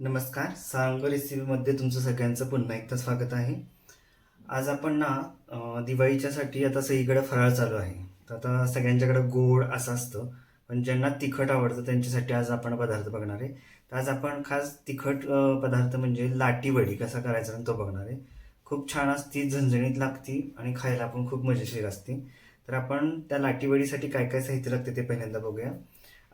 नमस्कार. सांग रेसिपीमध्ये तुमचं सगळ्यांचं पुन्हा एकदा स्वागत आहे. आज आपण ना दिवाळीच्यासाठी आता सगळीकडे फराळ चालू आहे. तर आता सगळ्यांच्याकडे गोड असं असतं पण ज्यांना तिखट आवडतं त्यांच्यासाठी आज आपण पदार्थ बघणार आहे. तर आज आपण खास तिखट पदार्थ म्हणजे लाटीवडी कसा करायचा आणि तो बघणार आहे. खूप छान असती झणझणीत लागती आणि खायला पण खूप मजेशीर असते. तर आपण त्या लाटीवडीसाठी काय काय साहित्य लागते ते पहिल्यांदा बघूया.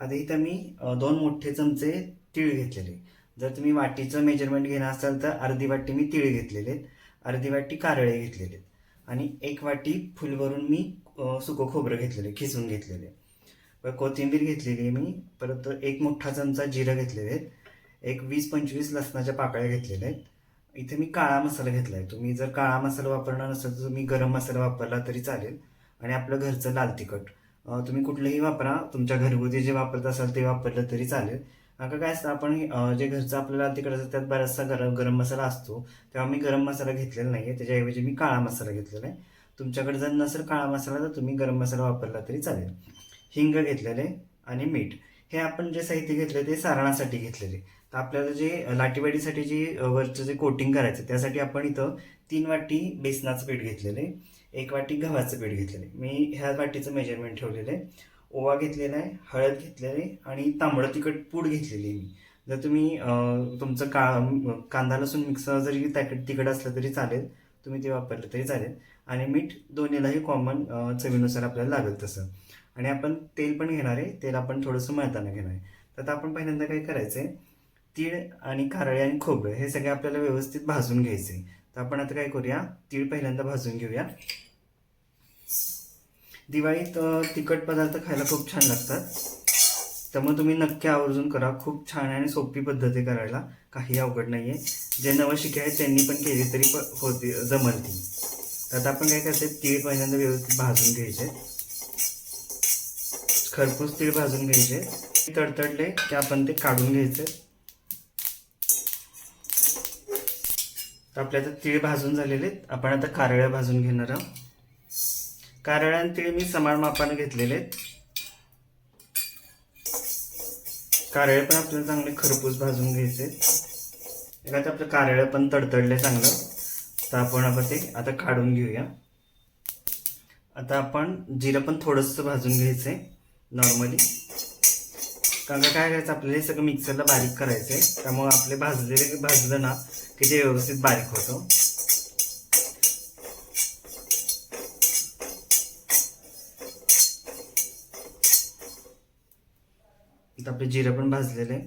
आधी इथं मी दोन मोठे चमचे तीळ घेतलेले. जर तुम्ही वाटीचं मेजरमेंट घेणार असाल तर अर्धी वाटी मी तीळ घेतलेले आहेत. अर्धी वाटी कारळे घेतलेले आहेत. आणि एक वाटी फुलवरून मी सुकं खोबरं घेतलेले खिसून घेतलेले परत कोथिंबीर घेतलेली आहे मी. परत एक मोठा चमचा जिरं घेतलेले आहेत एक वीस पंचवीस लसणाच्या पाकळ्या घेतलेल्या आहेत. इथे मी काळा मसाला घेतला आहे. तुम्ही जर काळा मसाला वापरणार नसेल तर तुम्ही गरम मसाला वापरला तरी चालेल. आणि आपलं घरचं लाल तिखट. तुम्ही कुठलंही वापरा. तुमच्या घरगुती जे वापरत असाल ते वापरलं तरी चालेल. आता काय असतं आपण जे घरचं आपल्याला तिकडे असतं त्यात बराचसा गरम गरम मसाला असतो. तेव्हा मी गरम मसाला घेतलेला नाही आहे त्याच्याऐवजी मी काळा मसाला घेतलेला आहे. तुमच्याकडे जर नसेल काळा मसाला तर तुम्ही गरम मसाला वापरला तरी चालेल. हिंग घेतलेले आणि मीठ. हे आपण जे साहित्य घेतले ते सारणासाठी घेतलेले. तर आपल्याला जे लाटीवाडीसाठी जी वरचं जे कोटिंग करायचं त्यासाठी आपण इथं तीन वाटी बेसनाचं पीठ घेतलेले एक वाटी गव्हाचं पीठ घेतलेले मी ह्या वाटीचं मेजरमेंट ठेवलेलं आहे. ओवा घेतलेला आहे हळद घेतलेली आहे आणि तांबडं तिखट पूड घेतलेली आहे मी. जर तुम्ही तुमचं का कांदा लसूण मिक्स जरी तिखट तिखट असलं तरी चालेल. तुम्ही ते वापरलं तरी चालेल. आणि मीठ दोन्हीलाही कॉमन चवीनुसार आपल्याला लागेल तसं. आणि आपण तेल पण घेणार आहे. तेल आपण थोडंसं मळताना घेणार आहे. तर आता आपण पहिल्यांदा काय करायचं आहे? तीळ आणि कारळे आणि खोबरं हे सगळे आपल्याला व्यवस्थित भाजून घ्यायचे तर आपण आता काय करूया? तीळ पहिल्यांदा भाजून घेऊया. दिवाळीत तिखट पदार्थ खायला खूप छान लागतात. त्यामुळे तुम्ही नक्की आवर्जून करा. खूप छान आणि सोपी पद्धत आहे करायला. काही अवघड नाही आहे जे नवं शिके आहेत त्यांनी पण केली तरी पण होती जमल ती तर आता आपण काय करते तीळ पहिल्यांदा व्यवस्थित भाजून घ्यायचे. खरपूस तीळ भाजून घ्यायचे. तडतडले की आपण ते काढून घ्यायचे. तर आपल्या आता तीळ भाजून झालेले आहेत. आपण आता कारळ्या भाजून घेणार आहोत. कारळ्या मी समान मापाने घेतलेले आहेत. कारळे पण आपल्याला चांगले खरपूस भाजून घ्यायचे एखादं आपलं कारळं पण तडतडले चांगलं. तर आपण आपण ते आता काढून घेऊया. आता आपण जिरं पण थोडंसं भाजून घ्यायचं आहे नॉर्मली. कारण का काय करायचं आपल्याला हे सगळं मिक्सरला बारीक करायचं आहे त्यामुळे आपले भाजलेले भाजलं ना की ते व्यवस्थित बारीक होतं. आता आपलं जिरं पण भाजलेलं आहे.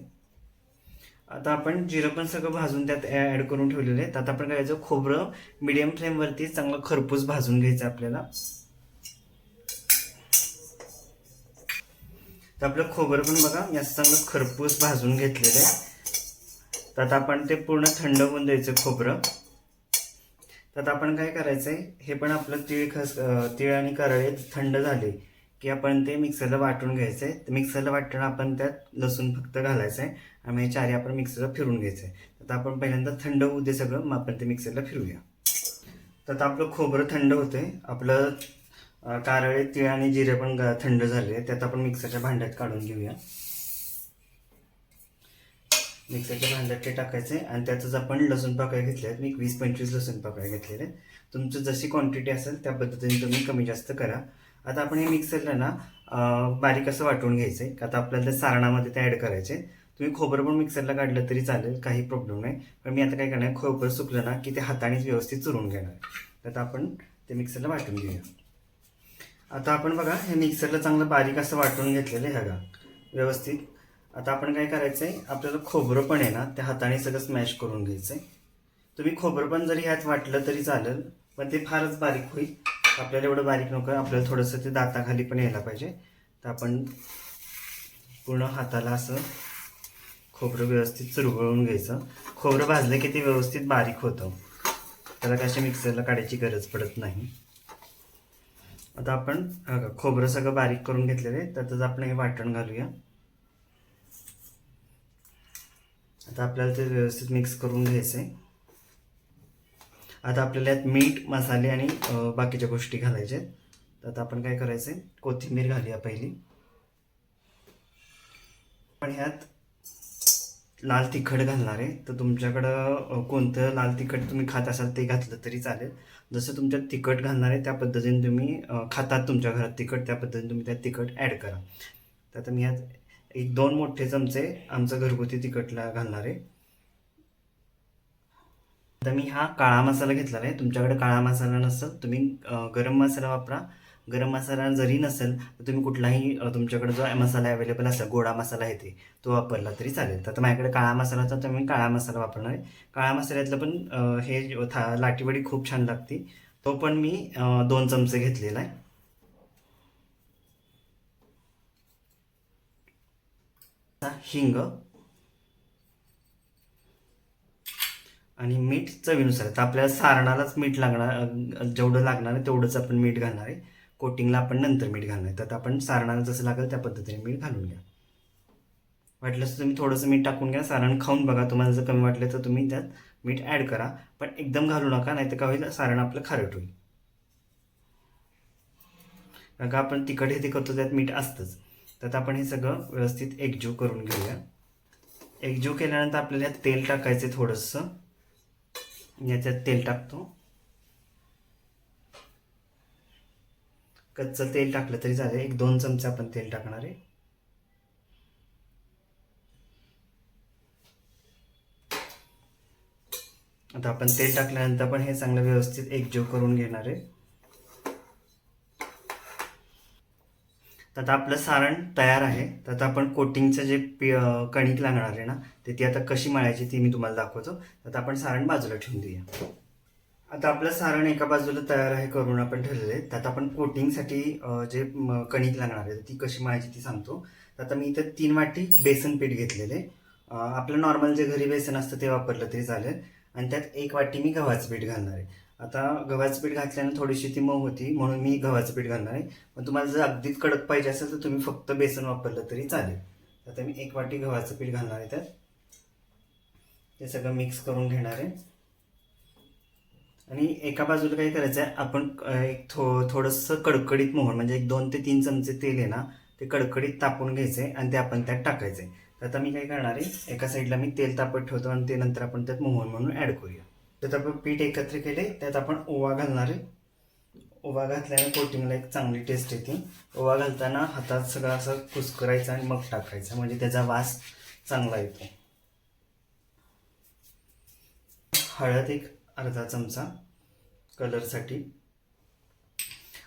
आता आपण जिरं पण सगळं भाजून त्यात ॲड करून ठेवलेलं आहे. आता आपण काय करायचं? खोबरं मिडियम फ्लेमवरती चांगलं खरपूस भाजून घ्यायचं आपल्याला. तर आपलं खोबरं पण बघा याचं चांगलं खरपूस भाजून घेतलेलं आहे. तर आता आपण ते पूर्ण थंड होऊन द्यायचं खोबरं. तर आता आपण काय करायचं आहे हे पण आपलं तीळ खस तिळ तीळ आणि करळे थंड झाले. की आपण ते मिक्सरला वाटून घ्यायचं आहे तर मिक्सरला वाटताना आपण त्यात लसूण फक्त घालायचं आहे आणि हे चारी आपण मिक्सरला फिरून घ्यायचं आहे तर आपण पहिल्यांदा थंड होऊ दे सगळं मग आपण ते मिक्सरला फिरूया. तर आता आपलं खोबरं थंड होतंय. आपलं कारळे तिळ आणि जिरे पण थंड झाले त्यात आपण मिक्सरच्या भांड्यात काढून घेऊया. मिक्सरच्या भांड्यात ते टाकायचं आहे आणि त्यातच आपण लसूण पाकळ्या घेतल्या आहेत. मी वीस पंचवीस लसूण पाकळ्या घेतलेल्या आहेत. तुमचं जशी क्वांटिटी असेल त्या पद्धतीने तुम्ही कमी जास्त करा. आता आपण हे मिक्सरला ना बारीक असं वाटून घ्यायचं आहे आता आपल्याला सारणामध्ये ते ॲड करायचे तुम्ही खोबरं पण मिक्सरला काढलं तरी चालेल काही प्रॉब्लेम नाही. पण मी आता काय करणार खोबरं सुकलं ना की ते हातानेच व्यवस्थित चुरून घेणार. तर आता आपण ते मिक्सरला वाटून घेऊया. आता आपण बघा हे मिक्सरला चांगलं बारीक असं वाटून घेतलेलं आहे बघा. व्यवस्थित. आता आपण काय करायचं आहे आपल्याला खोबरं पण आहे ना त्या हाताने सगळं स्मॅश करून घ्यायचं आहे तुम्ही खोबरं पण जरी ह्यात वाटलं तरी चालेल पण ते फारच बारीक होईल. आपल्याला एवढं बारीक नको आपल्याला थोडंसं ते दाताखाली पण यायला पाहिजे. तर आपण पूर्ण हाताला असं खोबरं व्यवस्थित चुरगळून घ्यायचं. खोबरं भाजलं की ते व्यवस्थित बारीक होतं. त्याला कशा मिक्सरला काढायची गरज पडत नाही. आता आपण खोबरं सगळं बारीक करून घेतलेलं आहे. त्यातच आपण हे वाटण घालूया. आता आपल्याला ते व्यवस्थित मिक्स करून घ्यायचं आहे आता आपल्याला यात मीठ मसाले आणि बाकीच्या गोष्टी घालायच्या आहेत. तर आता आपण काय करायचं आहे कोथिंबीर घालूया पहिली. पण ह्यात लाल तिखट घालणार आहे. तर तुमच्याकडं कोणतं लाल तिखट तुम्ही खात असाल ते घातलं तरी चालेल. जसं तुमच्यात तिखट घालणार आहे त्या पद्धतीने तुम्ही खातात तुमच्या घरात तिखट त्या पद्धतीने तुम्ही त्यात तिखट ॲड करा. तर आता मी ह्यात एक दोन मोठे चमचे आमचं घरगुती तिखटला घालणार आहे. तर मी हा काळा मसाला घेतलेला आहे तुमच्याकडे काळा मसाला नसेल तुम्ही गरम मसाला वापरा. गरम मसाला जरी नसेल तर तुम्ही कुठलाही तुमच्याकडे जो मसाला अवेलेबल असेल गोडा मसाला आहे ते तो वापरला तरी चालेल. तर आता माझ्याकडे काळा मसाला तर मी काळा मसाला वापरणार आहे. काळा मसाल्यातलं पण हे था लाटीवडी खूप छान लागते. तो पण मी दोन चमचे घेतलेला आहे. हिंग. आणि मीठ चवीनुसार. तर आपल्याला सारणालाच मीठ लागणार जेवढं लागणार आहे तेवढंच आपण मीठ घालणार आहे. कोटिंगला आपण नंतर मीठ घालणार आहे. तर आपण सारणाला जसं लागेल त्या पद्धतीने मीठ घालून घ्या. वाटलंच तुम्ही थोडंसं मीठ टाकून घ्या. सारण खाऊन बघा. तुम्हाला जर कमी वाटलं तर तुम्ही त्यात मीठ ॲड करा. पण एकदम घालू नका नाही तर का होईल? सारण आपलं खारट होईल. कारण का आपण तिखट हे ते करतो त्यात मीठ असतंच. तर आपण हे सगळं व्यवस्थित एकजीव करून घेऊया. एकजीव केल्यानंतर आपल्याला तेल टाकायचं थोडंसं. याच्यात तेल टाकतो. कच्चं तेल टाकलं तरी चालेल. एक दोन चमचे आपण तेल टाकणार आहे. आता आपण तेल टाकल्यानंतर पण हे चांगलं व्यवस्थित एकजीव करून घेणार आहे. तर आता आपलं सारण तयार आहे. तर आता आपण कोटिंगचं जे पी कणिक लागणार आहे ना ते ती आता कशी मळायची ती मी तुम्हाला दाखवतो. तर आता आपण सारण बाजूला ठेवून देऊया. आता आपलं सारण एका बाजूला तयार आहे करून आपण ठेवलेलं आहे. तर आपण कोटिंगसाठी जे कणिक लागणार आहे ती कशी मळायची ती सांगतो. तर आता मी इथं तीन वाटी बेसन पीठ घेतलेले आपलं नॉर्मल जे घरी बेसन असतं ते वापरलं तरी चालेल. आणि त्यात एक वाटी मी गव्हाचं पीठ घालणार आहे. आता गव्हाचं पीठ घातल्यानं थोडीशी ती मऊ होती म्हणून मी गव्हाचं पीठ घालणार आहे. पण तुम्हाला जर अगदीच कडक पाहिजे असेल तर तुम्ही फक्त बेसन वापरलं तरी चालेल. आता मी एक वाटी गव्हाचं पीठ घालणार आहे त्यात ते सगळं मिक्स करून घेणार आहे. आणि एका बाजूला काय करायचं आहे आपण एक थो थोडंसं कडकडीत मोहन म्हणजे एक दोन ते तीन चमचे तेल आहे ना ते कडकडीत तापून घ्यायचं आहे आणि ते आपण त्यात टाकायचं आहे. तर आता मी काय करणार आहे एका साईडला मी तेल तापत ठेवतो आणि ते नंतर आपण त्यात मोहन म्हणून ॲड करूया. त्यात आपण पीठ एकत्र केले त्यात आपण ओवा घालणार आहे. ओवा घातल्याने कोटिंगला एक चांगली टेस्ट येते. ओवा घालताना हातात सगळा असं कुसकरायचा आणि मग टाकायचं म्हणजे त्याचा वास चांगला येतो. हळद एक अर्धा चमचा कलरसाठी.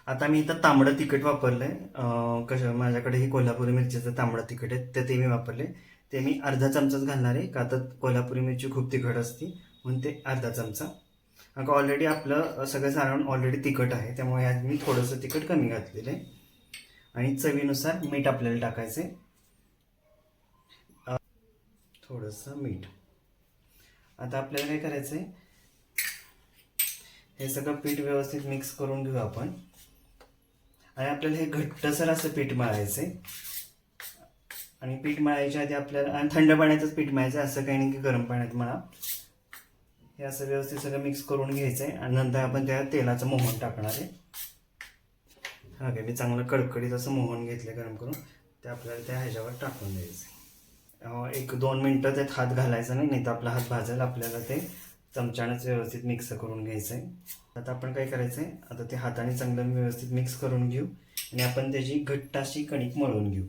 आता मी इथं तांबडं तिखट वापरलं आहे कसं माझ्याकडे हे कोल्हापुरी मिरचीचं तांबडं तिखट आहे ते ते मी वापरले ते मी अर्धा चमचाच घालणार आहे का तर कोल्हापुरी मिरची खूप तिखट असते. म्हणून ते अर्धा चमचा. अगं ऑलरेडी आपलं सगळं सारण ऑलरेडी तिखट आहे त्यामुळे यात मी थोडंसं तिखट कमी घातलेलं आहे. आणि चवीनुसार मीठ आपल्याला टाकायचं आहे थोडंसं मीठ. आता आपल्याला काय करायचं आहे हे सगळं पीठ व्यवस्थित मिक्स करून घेऊ आपण. आणि आपल्याला हे घट्टसर असं पीठ मळायचं आहे आणि पीठ मळायच्या आधी आपल्याला आणि थंड पाण्याचंच पीठ मळायचं असं काही नाही की गरम पाण्यात मळा. हे असं व्यवस्थित सगळं मिक्स करून घ्यायचं आहे आणि नंतर आपण त्या तेलाचं मोहन टाकणार आहे. हा काय मी चांगलं कडकडीत असं मोहन घेतलं गरम करून. ते आपल्याला त्या ह्याच्यावर टाकून द्यायचं एक दोन मिनटं त्यात हात घालायचा नाही नाही तर आपला हात भाजायला आपल्याला ते चमच्यानंच व्यवस्थित मिक्स करून घ्यायचं आहे आता आपण काय करायचं आहे आता ते हाताने चांगलं व्यवस्थित मिक्स करून घेऊ. आणि आपण त्याची घट्ट अशी कणिक मळून घेऊ.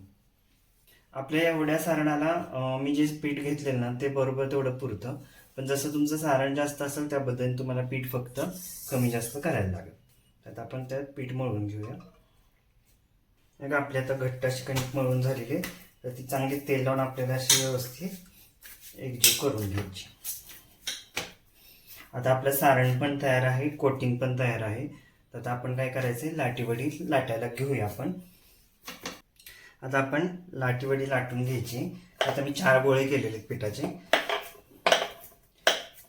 आपल्या एवढ्या सारणाला मी जे पीठ घेतलेलं ना ते बरोबर तेवढं पुरतं. पण जसं तुमचं सारण जास्त असेल त्या पद्धतीने तुम्हाला पीठ फक्त कमी जास्त करायला लागेल. आता आपण त्यात पीठ मळून घेऊया. मग आपली आता घट्ट अशी कणिक मळून झालेली आहे. तर ती चांगली तेल लावून आपल्याला अशी व्यवस्थित एकजीव करून घ्यायची. आता आपलं सारण पण तयार आहे कोटिंग पण तयार आहे. तर आता आपण काय करायचं आहे लाटीवडी लाटायला घेऊया आपण. आता आपण लाटीवडी लाटून घ्यायची. आता मी चार गोळे केलेले आहेत पिठाचे.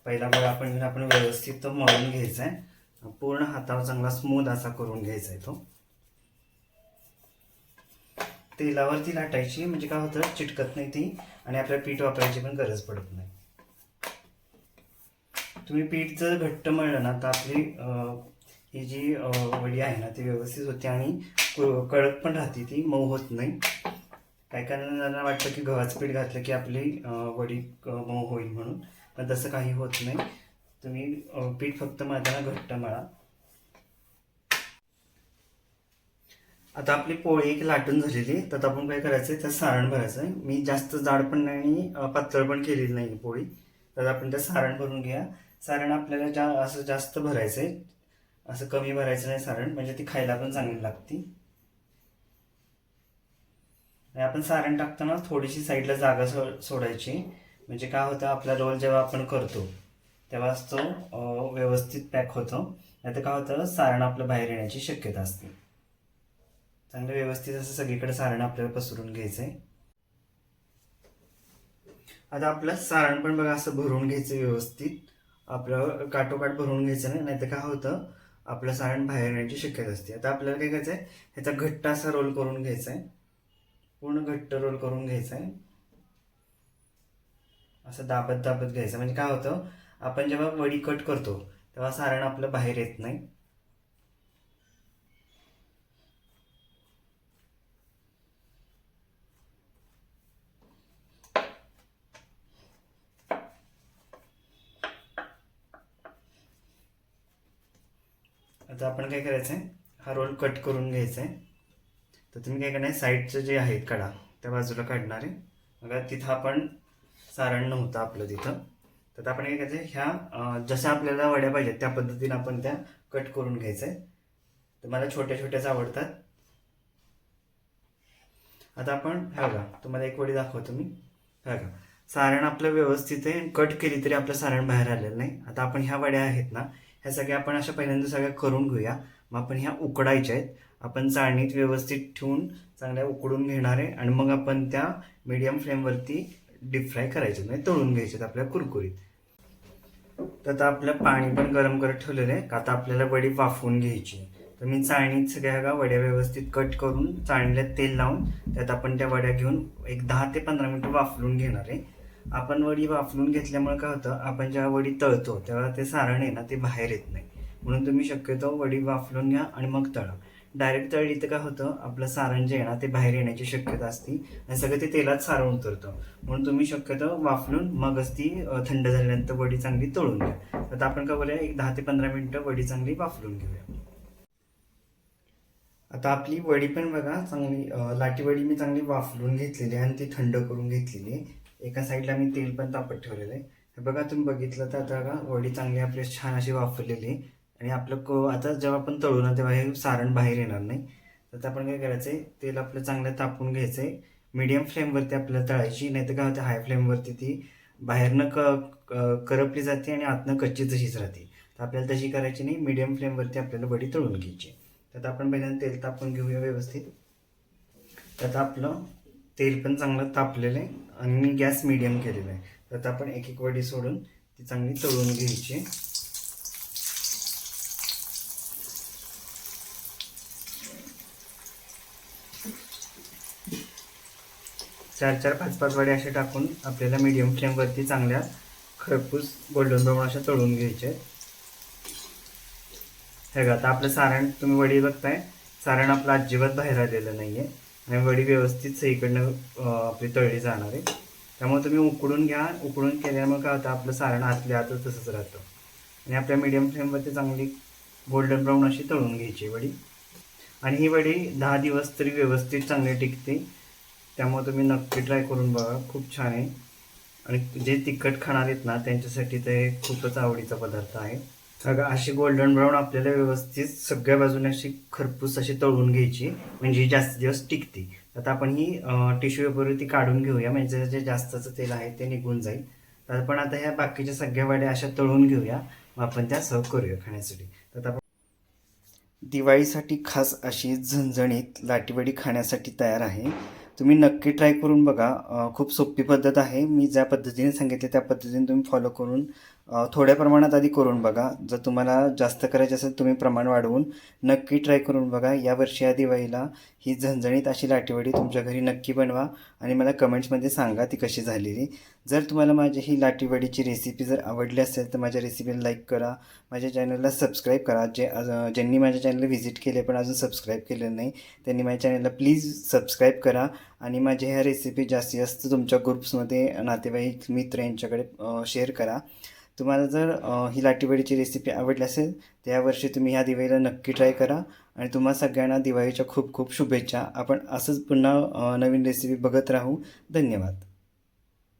पहिला गोळा आपण घेऊन आपण व्यवस्थित तो मळून घ्यायचा आहे पूर्ण हातावर चांगला स्मूथ असा करून घ्यायचा आहे तो. तेलावरती लाटायची म्हणजे काय होतं चिटकत नाही ती आणि आपल्याला पीठ वापरायची पण गरज पडत नाही. तुम्ही पीठ जर घट्ट मळलं ना तर आपली ही जी वडी आहे ना ती व्यवस्थित होते आणि कडक पण राहते ती मऊ होत नाही. काही काहींना वाटतं की गव्हाचं पीठ घातलं की आपली वडी मऊ होईल म्हणून. पण तसं काही होत नाही. तुम्ही पीठ फक्त मळताना घट्ट मळा. आता आपली पोळी एक लाटून झालेली आहे, तर आपण काय करायचं आहे त्यात सारण भरायचं आहे मी जास्त जाड पण नाही पातळ पण केलेली नाही पोळी. तर आपण त्यात सारण भरून घ्या. सारण आपल्याला जा असं जास्त भरायचं आहे असं कमी भरायचं नाही सारण. म्हणजे ती खायला पण चांगली लागती. आणि आपण सारण टाकताना थोडीशी साईडला जागा सो सोडायची. म्हणजे काय होतं आपला रोल जेव्हा आपण करतो तेव्हाच तो व्यवस्थित पॅक होतो. नाही तर काय होतं सारण आपलं बाहेर येण्याची शक्यता असते. चांगलं व्यवस्थित असं सगळीकडे सारण आपल्याला पसरून घ्यायचं आहे आता आपलं सारण पण बघा असं भरून घ्यायचं व्यवस्थित. आपलं काटोकाट भरून घ्यायचं नाही नाहीतर काय होतं आपलं सारण बाहेर येण्याची शक्यता असते. आता आपल्याला काय करायचं आहे ह्याचा घट्ट असा रोल करून घ्यायचा आहे पूर्ण घट्ट रोल करून घ्यायचा आहे असं दाबत दाबत घ्यायचं. म्हणजे काय होतं आपण जेव्हा वडी कट करतो तेव्हा सारण आपलं बाहेर येत नाही. आता आपण काय करायचं आहे हा रोल कट करून घ्यायचा आहे तर तुम्ही काय करणार साईडचं जे आहेत कडा त्या बाजूला काढणार आहे. बघा तिथं आपण सारण नव्हतं आपलं तिथं. तर आपण काय करायचं ह्या जशा आपल्याला वड्या पाहिजेत त्या पद्धतीने आपण त्या कट करून घ्यायचं आहे. तर मला छोट्या छोट्याच आवडतात. आता आपण ह्या बघा तुम्हाला एक वडी दाखवतो मी. ह्या बघा सारण आपलं व्यवस्थित आहे कट केली तरी आपलं सारण बाहेर आलेलं नाही. आता आपण ह्या वड्या आहेत ना ह्या सगळ्या आपण अशा पहिल्यांदा सगळ्या करून घेऊया. मग आपण ह्या उकडायच्या आहेत. आपण चाळणीत व्यवस्थित ठेवून चांगल्या उकडून घेणार आहे आणि मग आपण त्या मीडियम फ्लेमवरती डीप फ्राय करायचे म्हणजे तळून घ्यायचे आपल्या कुरकुरीत. तर आता आपलं पाणी पण गरम करत ठेवलेलं आहे का आता आपल्याला वडी वाफवून घ्यायची तर मी चाळणीत सगळ्या का वड्या व्यवस्थित कट करून चाळणीला तेल लावून त्यात आपण त्या वड्या घेऊन एक दहा ते पंधरा मिनटं वाफलून घेणार आहे. आपण वडी वाफलून घेतल्यामुळे काय होतं आपण जेव्हा वडी तळतो तेव्हा ते सारण आहे ना ते बाहेर येत नाही. म्हणून तुम्ही शक्यतो वडी वाफलून घ्या आणि मग तळा. डायरेक्ट इथं काय होतं आपलं सारण जे आहे ना ते बाहेर येण्याची शक्यता असते. आणि सगळं ते तेलात सारण उतरतं. म्हणून तुम्ही शक्यतो वाफलून मगच ती थंड झाल्यानंतर वडी चांगली तळून घ्या. आता आपण काय करूया एक दहा ते पंधरा मिनिटं वडी चांगली वाफलून घेऊया. आता आपली वडी पण बघा चांगली लाटी वडी मी चांगली वाफलून घेतलेली आहे आणि ती थंड करून घेतलेली आहे. एका साईडला मी तेल पण तापत ठेवलेलं आहे. बघा तुम्ही बघितलं तर आता का वडी चांगली आपली छान अशी वाफरलेली आहे. आणि आपलं क आता जेव्हा आपण तळू ना तेव्हा हे सारण बाहेर येणार नाही. तर आपण काय करायचं आहे तेल आपलं चांगलं तापून घ्यायचं आहे मीडियम फ्लेमवरती आपल्याला तळायची नाही तर काय होतं हाय फ्लेमवरती ती बाहेरनं क क- करपली जाते आणि आतनं कच्ची तशीच राहते. तर आपल्याला तशी करायची नाही मीडियम फ्लेमवरती आपल्याला वडी तळून घ्यायची. तर आता आपण पहिल्यांदा तेल तापून घेऊया व्यवस्थित. तर आता आपलं तेल पण चांगलं तापलेलं आहे आणि मी गॅस मिडियम केलेला आहे. तर आता आपण एक एक वडी सोडून ती चांगली तळून घ्यायची. चार चार पाच पाच वडे असे टाकून आपल्याला मीडियम फ्लेमवरती चांगल्या खरपूस गोल्डन ब्राऊन अशा तळून घ्यायचे आहेत. हे का आता आपलं सारण तुम्ही वडी बघताय सारण आपलं अजिबात बाहेर आलेलं नाही आहे आणि वडी व्यवस्थित सईकडनं आपली तळली जाणार आहे. त्यामुळे तुम्ही उकडून घ्या उकडून केल्यामुळे काय होतं आपलं सारण आतल्या आतच तसंच राहतं. आणि आपल्या मीडियम फ्लेमवरती चांगली गोल्डन ब्राऊन अशी तळून घ्यायची वडी. आणि ही वडी दहा दिवस तरी व्यवस्थित चांगली टिकते. त्यामुळे तुम्ही नक्की ट्राय करून बघा. खूप छान आहे. आणि जे तिखट खाणार आहेत ना त्यांच्यासाठी ते खूपच आवडीचा पदार्थ आहे. बघा अशी गोल्डन ब्राऊन आपल्याला व्यवस्थित सगळ्या बाजूने अशी खरपूस अशी तळून घ्यायची. म्हणजे ही जास्त दिवस टिकते. आता आपण ही टिश्यू पेपरवरती काढून घेऊया. म्हणजे जे जास्तचं तेल आहे ते निघून जाईल. तर आपण आता ह्या बाकीच्या सगळ्या वड्या अशा तळून घेऊया. मग आपण त्या सर्व करूया खाण्यासाठी. तर आपण दिवाळीसाठी खास अशी झणझणीत लाटीवडी खाण्यासाठी तयार आहे. तुम्ही नक्की ट्राय करून बघा. खूप सोपी पद्धत आहे. मी ज्या पद्धतीने सांगितले त्या पद्धतीने तुम्ही फॉलो करून थोड्या प्रमाणात आधी करून बघा. जर तुम्हाला जास्त करायचे असेल तुम्ही प्रमाण वाढवून नक्की ट्राय करून बघा. यावर्षी या दिवाळीला ही झणझणीत अशी लाटीवडी तुमच्या घरी नक्की बनवा आणि मला कमेंट्समध्ये सांगा ती कशी झालेली. जर तुम्हाला माझी ही लाटीवडीची रेसिपी जर आवडली असेल तर माझ्या रेसिपीला लाईक करा. माझ्या चॅनलला सबस्क्राईब करा. जे ज्यांनी माझ्या चॅनलला व्हिजिट केले पण अजून सबस्क्राईब केलेलं नाही त्यांनी माझ्या चॅनलला प्लीज सबस्क्राईब करा. आणि माझ्या ह्या रेसिपी जास्तीत जास्त तुमच्या ग्रुप्समध्ये नातेवाईक मित्र यांच्याकडे शेअर करा. तुम्हाला जर ही लाटीवडीची रेसिपी आवडली असेल तर यावर्षी तुम्ही ह्या दिवाळीला नक्की ट्राय करा. आणि तुम्हा सगळ्यांना दिवाळीच्या खूप खूप शुभेच्छा. आपण असंच पुन्हा नवीन रेसिपी बघत राहू. धन्यवाद.